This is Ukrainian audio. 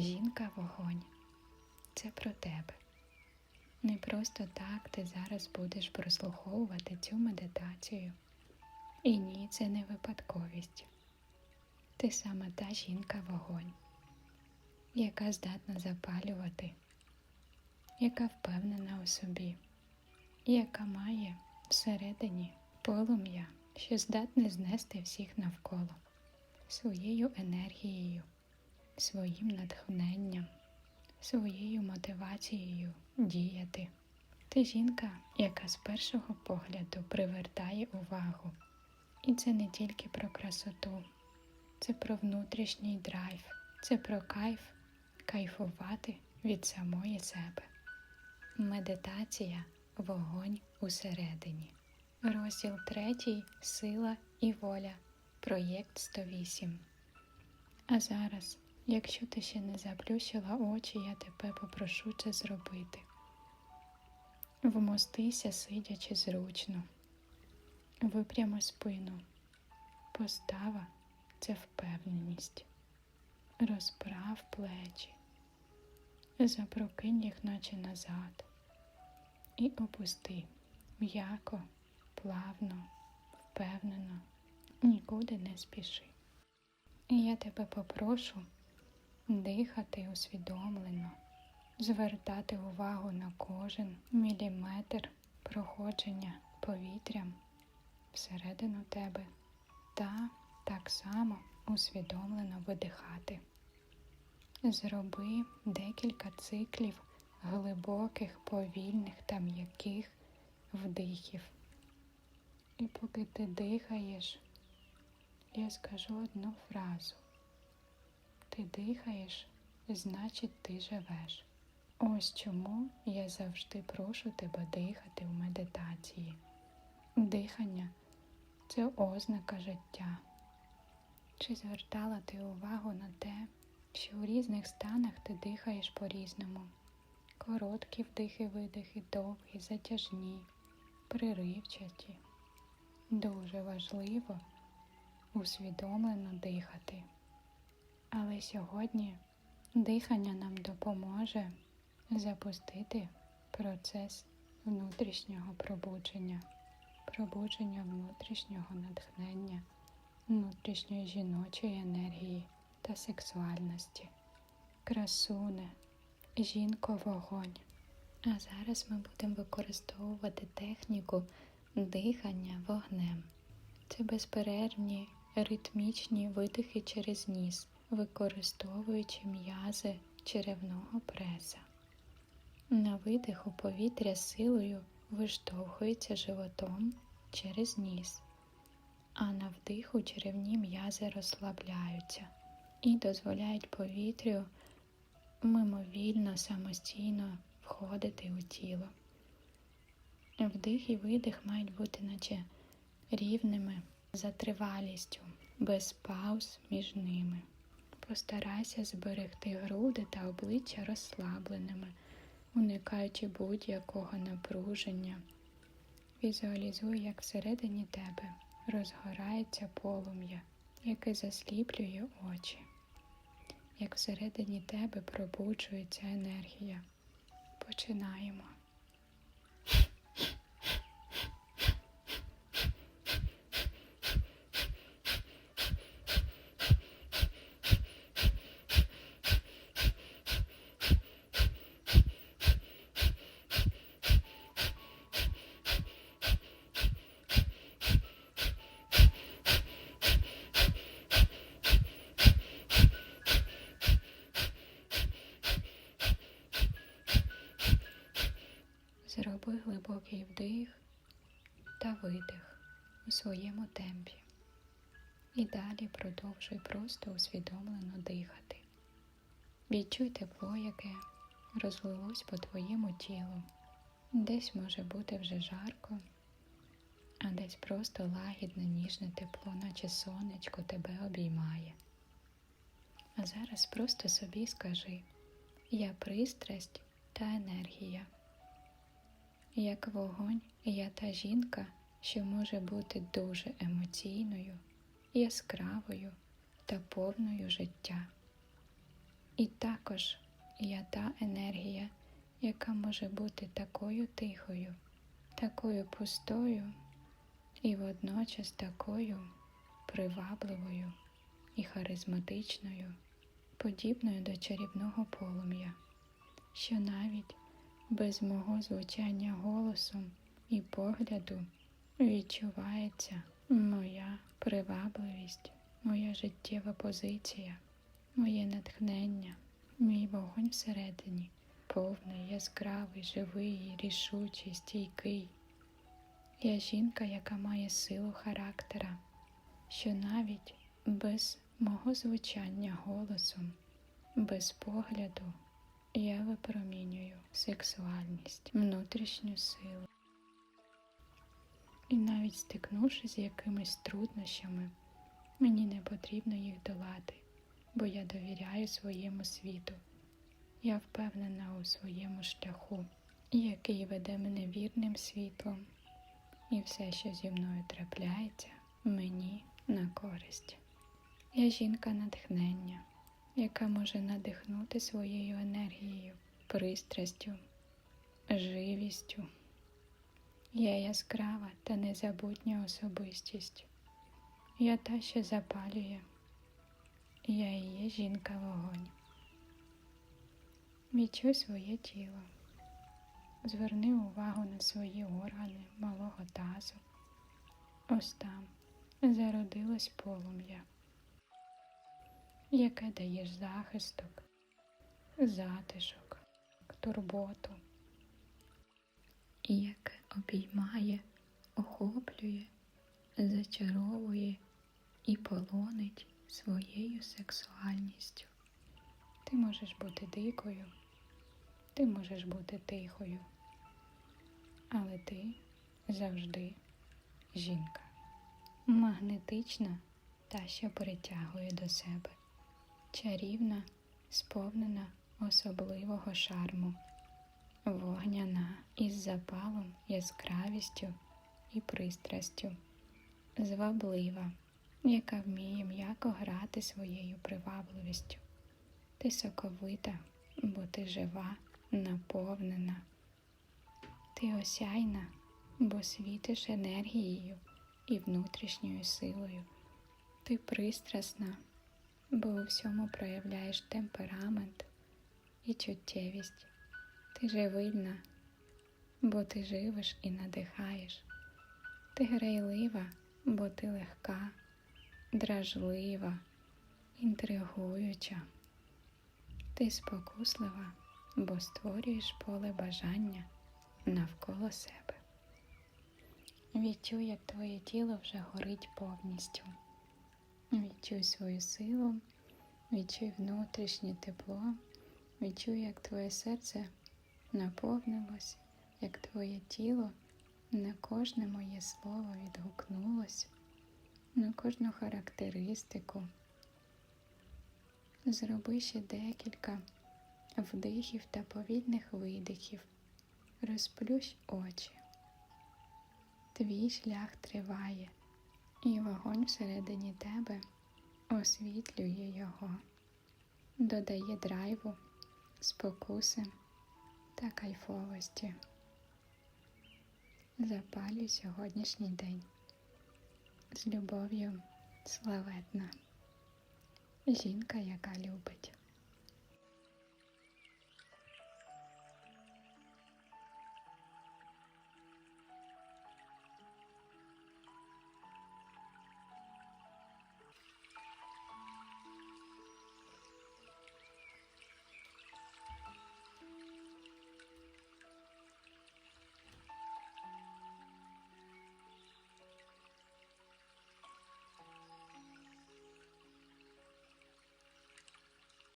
Жінка вогонь. Це про тебе. Не просто так ти зараз будеш прослуховувати цю медитацію. І ні, це не випадковість. Ти саме та жінка вогонь, яка здатна запалювати, яка впевнена у собі, яка має всередині полум'я, що здатне знести всіх навколо своєю енергією, своїм натхненням, своєю мотивацією діяти. Ти жінка, яка з першого погляду привертає увагу. І це не тільки про красоту, це про внутрішній драйв, це про кайф, кайфувати від самої себе. Медитація вогонь усередині. Розділ третій Сила і воля. Проєкт 108. А зараз, якщо ти ще не заплющила очі, я тебе попрошу це зробити. Вмостися, сидячи зручно. Випрямо спину. Постава це впевненість. Розправ плечі. Запрокинь їх, наче назад. І опусти м'яко, плавно, впевнено, нікуди не спіши. І я тебе попрошу дихати усвідомлено, звертати увагу на кожен міліметр проходження повітрям всередину тебе та так само усвідомлено видихати. Зроби декілька циклів глибоких, повільних та м'яких вдихів. І поки ти дихаєш, я скажу одну фразу. Ти дихаєш, значить ти живеш. Ось чому я завжди прошу тебе дихати в медитації. Дихання це ознака життя. Чи звертала ти увагу на те, що у різних станах ти дихаєш по-різному? Короткі вдихи, видихи, довгі, затяжні, приривчаті. Дуже важливо усвідомлено дихати. Але сьогодні дихання нам допоможе запустити процес внутрішнього пробудження, пробудження внутрішнього натхнення, внутрішньої жіночої енергії та сексуальності, красуне, жінко вогонь. А зараз ми будемо використовувати техніку дихання вогнем. Це безперервні ритмічні видихи через ніс, використовуючи м'язи черевного преса. На видиху повітря силою виштовхується животом через ніс, а на вдиху черевні м'язи розслабляються і дозволяють повітрю мимовільно самостійно входити у тіло. Вдих і видих мають бути наче рівними за тривалістю, без пауз між ними. Постарайся зберегти груди та обличчя розслабленими, уникаючи будь-якого напруження. Візуалізуй, як всередині тебе розгорається полум'я, яке засліплює очі, як всередині тебе пробуджується енергія. Починаємо. Зроби глибокий вдих та видих у своєму темпі. І далі продовжуй просто усвідомлено дихати. Відчуй тепло, яке розлилось по твоєму тілу. Десь може бути вже жарко, а десь просто лагідне ніжне тепло, наче сонечко тебе обіймає. А зараз просто собі скажи я пристрасть та енергія. Як вогонь, я та жінка, що може бути дуже емоційною, яскравою та повною життя. І також я та енергія, яка може бути такою тихою, такою пустою і водночас такою привабливою і харизматичною, подібною до чарівного полум'я, що навіть без мого звучання голосом і погляду відчувається моя привабливість, моя життєва позиція, моє натхнення, мій вогонь всередині, повний, яскравий, живий, рішучий, стійкий. Я жінка, яка має силу характера, що навіть без мого звучання голосом, без погляду я випромінюю сексуальність, внутрішню силу. І навіть стикнувшись з якимись труднощами, мені не потрібно їх долати, бо я довіряю своєму світу. Я впевнена у своєму шляху, який веде мене вірним світлом, і все, що зі мною трапляється, мені на користь. Я жінка натхнення, яка може надихнути своєю енергією, пристрастю, живістю. Я яскрава та незабутня особистість. Я та, що запалює. Я і є жінка вогонь. Відчуй своє тіло. Зверни увагу на свої органи малого тазу. Ось там зародилось полум'я, яке даєш захисток, затишок, турботу, і яке обіймає, охоплює, зачаровує і полонить своєю сексуальністю. Ти можеш бути дикою, ти можеш бути тихою, але ти завжди жінка, магнетична та, що притягує до себе, чарівна, сповнена особливого шарму, вогняна із запалом, яскравістю і пристрастю, зваблива, яка вміє м'яко грати своєю привабливістю. Ти соковита, бо ти жива, наповнена. Ти осяйна, бо світиш енергією і внутрішньою силою. Ти пристрасна, бо у всьому проявляєш темперамент і чуттєвість. Ти живильна, бо ти живеш і надихаєш. Ти грайлива, бо ти легка, дражлива, інтригуюча. Ти спокуслива, бо створюєш поле бажання навколо себе. Відчуй, як твоє тіло вже горить повністю. Відчуй свою силу, відчуй внутрішнє тепло, відчуй, як твоє серце наповнилось, як твоє тіло на кожне моє слово відгукнулось, на кожну характеристику. Зроби ще декілька вдихів та повільних видихів. Розплющ очі. Твій шлях триває, і вогонь всередині тебе освітлює його, додає драйву, спокуси та кайфовості. Запалюй сьогоднішній день з любов'ю славетна. Жінка, яка любить.